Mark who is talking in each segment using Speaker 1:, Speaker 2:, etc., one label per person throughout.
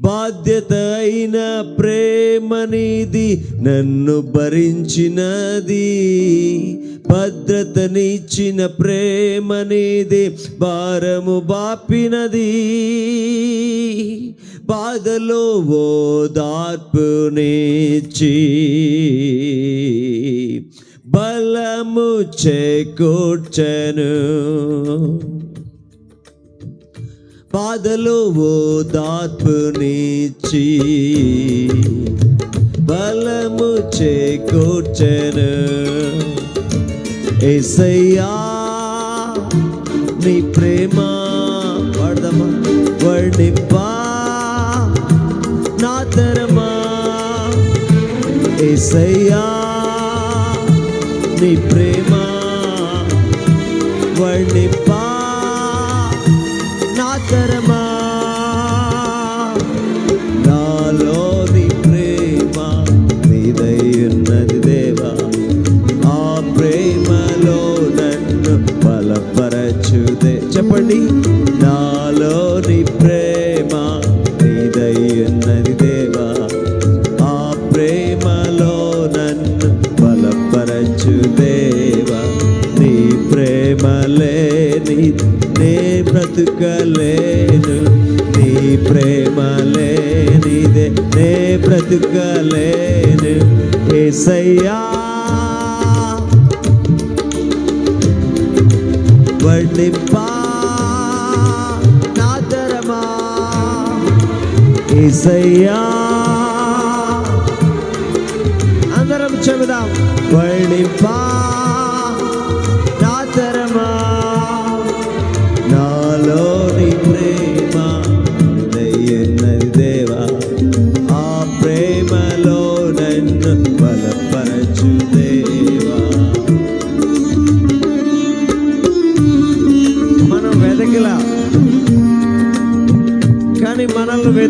Speaker 1: బాధ్యత అయిన ప్రేమ నీది నన్ను భరించినది. భద్రతనిచ్చిన ప్రేమ నీది భారము బాపినది. బాధలో ఓదార్పునిచ్చి బలము చేకూర్చను. బాధలో ఓదార్పునిచ్చి బలము చేకూర్చను. ఎసయ్యా నీ ప్రేమ పడదమా వర్ణిపా. నా తరమా ఎసయ్యా నీ ప్రేమ బలపరచుదే నాలోని నాలో నీ ప్రేమ నీదయ్యున్నది దేవా. ఆ ప్రేమలో నన్ను బలపరచు దేవా. నీ ప్రేమ లేని నే బ్రతుకలేను. నీ ప్రేమ లేనిదే నే బ్రతుకలేను. ఏసయ్యా వర్ణింపా నాదరమా ఏసయ్యా. అందరం చెబుదాం. పడిపా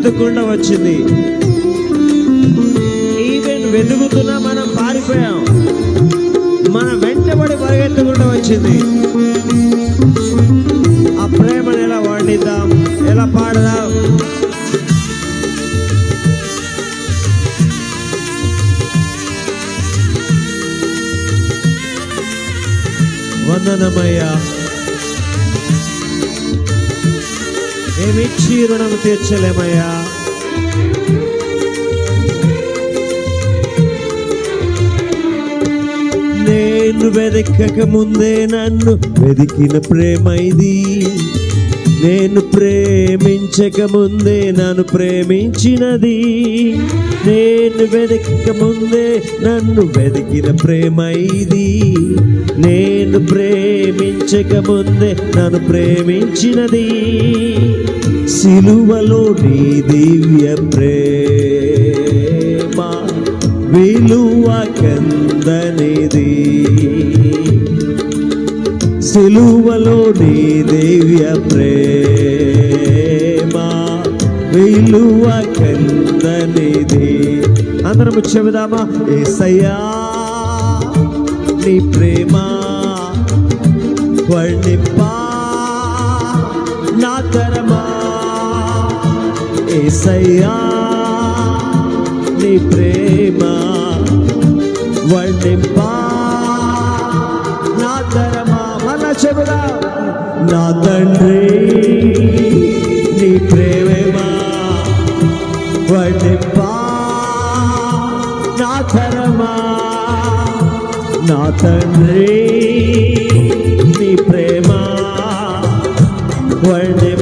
Speaker 1: వెతకుండా వచ్చింది. ఈవెన్ వెతుకుతున్నా మనం పారిపోయాం. మన వెంటబడి పరిగెత్తకుండా వచ్చింది. ఆ ప్రేమను ఎలా వండిద్దాం ఎలా పాడదాం? వందనమయ్యా. ఏమిచ్చి రుణం తీర్చలేమయ్యా. నేను వెదకక ముందే నన్ను వెదికిన ప్రేమ ఇది. నేను ప్రేమించక ముందే నన్ను ప్రేమించినది. నేను వెదక ముందే నన్ను వెదికిన ప్రేమ ఇది. నేను ప్రేమించక ముందే నన్ను ప్రేమించినది. సిలువలో నీ దివ్య ప్రేమ విలువ కందనిది. సిలువలో నీ దివ్య ప్రేమ విలువ కందనిది. అందరం చెబుదామా ఏసయ్యా నీ ప్రేమ వర్ణింపా నా తరమా ఏసయ్యా నీ ప్రేమ వర్ణిపా? చెబుదా? నా తండ్రి నీ ప్రేమేమా? వర్ణింపా నా తరమా? నా తండ్రి నీ ప్రేమ? వడి